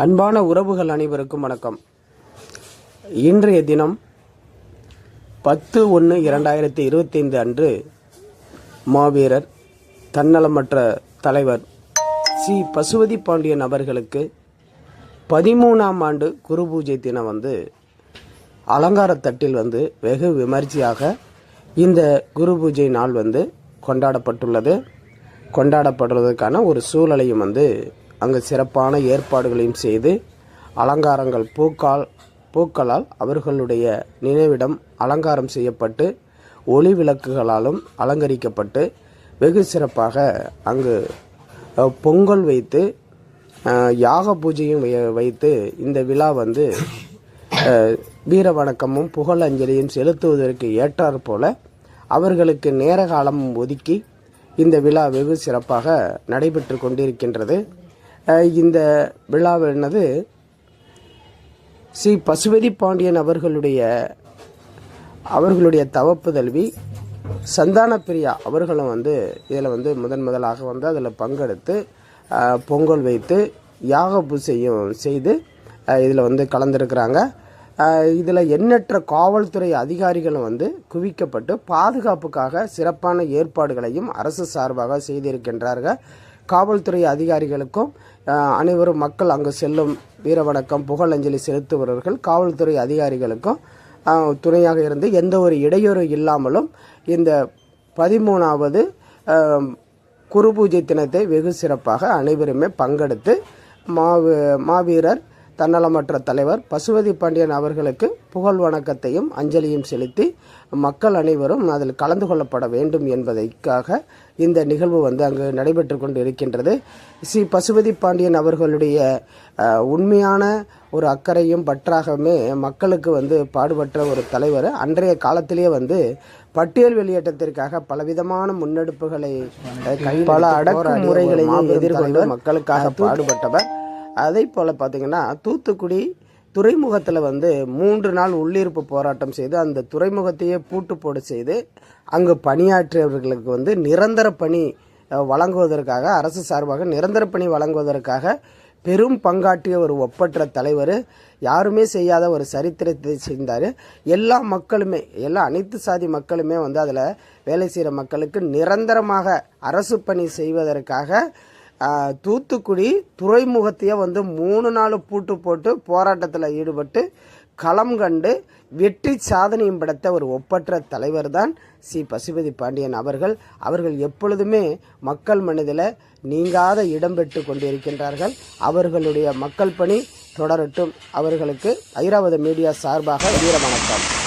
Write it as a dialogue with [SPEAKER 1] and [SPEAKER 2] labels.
[SPEAKER 1] அன்பான உறவுகள் அனைவருக்கும் வணக்கம். இன்றைய தினம் பத்து ஒன்று இரண்டாயிரத்தி இருபத்தைந்து அன்று மாவீரர் தன்னலமற்ற தலைவர் சி பசுபதி பாண்டியன் அவர்களுக்கு பதிமூணாம் ஆண்டு குரு பூஜை தினம் வந்து அலங்காரத்தட்டில் வந்து வெகு விமர்சையாக இந்த குரு பூஜை நாள் வந்து கொண்டாடப்பட்டுள்ளது. கொண்டாடப்படுவதற்கான ஒரு சூழலையும் வந்து அங்கு சிறப்பான ஏற்பாடுகளையும் செய்து அலங்காரங்கள் பூக்கால் பூக்களால் அவர்களுடைய நினைவிடம் அலங்காரம் செய்யப்பட்டு ஒளி விளக்குகளாலும் அலங்கரிக்கப்பட்டு வெகு சிறப்பாக அங்கு பொங்கல் வைத்து யாக பூஜையும் வை- வைத்து இந்த விழா வந்து வீர வணக்கமும் புகழ் அஞ்சலியும் செலுத்துவதற்கு ஏற்றாற் போல அவர்களுக்கு நேர காலம் ஒதுக்கி இந்த விழா வெகு சிறப்பாக நடைபெற்று கொண்டிருக்கின்றது. இந்த விழாவானது ஸ்ரீ பசுபதி பாண்டியன் அவர்களுடைய அவர்களுடைய தவப்புதல்வி சந்தான பிரியா அவர்களும் வந்து இதில் வந்து முதன் முதலாக வந்து அதில் பங்கெடுத்து பொங்கல் வைத்து யாக பூஜையும் செய்து இதில் வந்து கலந்துருக்கிறாங்க. இதில் எண்ணற்ற காவல்துறை அதிகாரிகளும் வந்து குவிக்கப்பட்டு பாதுகாப்புக்காக சிறப்பான ஏற்பாடுகளையும் அரசு சார்பாக செய்திருக்கின்றார்கள். காவல்துறை அதிகாரிகளுக்கும் அனைவரும் மக்கள் அங்கு செல்லும் வீரவணக்கம் புகழஞ்சலி செலுத்துபவர்கள் காவல்துறை அதிகாரிகளுக்கும் துணையாக இருந்து எந்த ஒரு இடையூறு இல்லாமலும் இந்த பதிமூணாவது குரு பூஜை தினத்தை வெகு சிறப்பாக அனைவருமே பங்கெடுத்து மாவு மாவீரர் தன்னலமற்ற தலைவர் பசுபதி பாண்டியன் அவர்களுக்கு புகழ் வணக்கத்தையும் அஞ்சலியும் செலுத்தி மக்கள் அனைவரும் அதில் கலந்து கொள்ளப்பட வேண்டும் என்பதற்காக இந்த நிகழ்வு வந்து அங்கு நடைபெற்று கொண்டு இருக்கின்றது ஸ்ரீ பசுபதி பாண்டியன் அவர்களுடைய உண்மையான ஒரு அக்கறையும் பற்றாகவுமே மக்களுக்கு வந்து பாடுபட்ட ஒரு தலைவர். அன்றைய காலத்திலேயே வந்து பட்டியல் வெளியேற்றத்திற்காக பலவிதமான முன்னெடுப்புகளை பல அடக்குமுறைகளையும் எதிர்கொண்டு மக்களுக்காக பாடுபட்டவர். அதே போல் பார்த்தீங்கன்னா தூத்துக்குடி துறைமுகத்தில் வந்து மூன்று நாள் உள்ளிருப்பு போராட்டம் செய்து அந்த துறைமுகத்தையே பூட்டு போடு செய்து அங்கு பணியாற்றியவர்களுக்கு வந்து நிரந்தர பணி வழங்குவதற்காக அரசு சார்பாக நிரந்தர பணி வழங்குவதற்காக பெரும் பங்காற்றிய ஒரு ஒப்பற்ற தலைவர். யாருமே செய்யாத ஒரு சரித்திரத்தை செய்தார். எல்லா மக்களுமே எல்லா அனைத்து சாதி மக்களுமே வந்து அதில் வேலை செய்கிற மக்களுக்கு நிரந்தரமாக அரசு பணி செய்வதற்காக தூத்துக்குடி துறைமுகத்தையே வந்து மூணு நாள் பூட்டு போட்டு போராட்டத்தில் ஈடுபட்டு களம் கண்டு வெற்றி சாதனையும் படைத்த ஒரு ஒப்பற்ற தலைவர் தான் சி. பசுபதி பாண்டியன் அவர்கள். அவர்கள் எப்பொழுதுமே மக்கள் மனதில் நீங்காத இடம் பெற்று கொண்டிருக்கின்றார்கள். அவர்களுடைய மக்கள் பணி தொடரட்டும். அவர்களுக்கு ஐராவத மீடியா சார்பாக வீர வணக்கம்.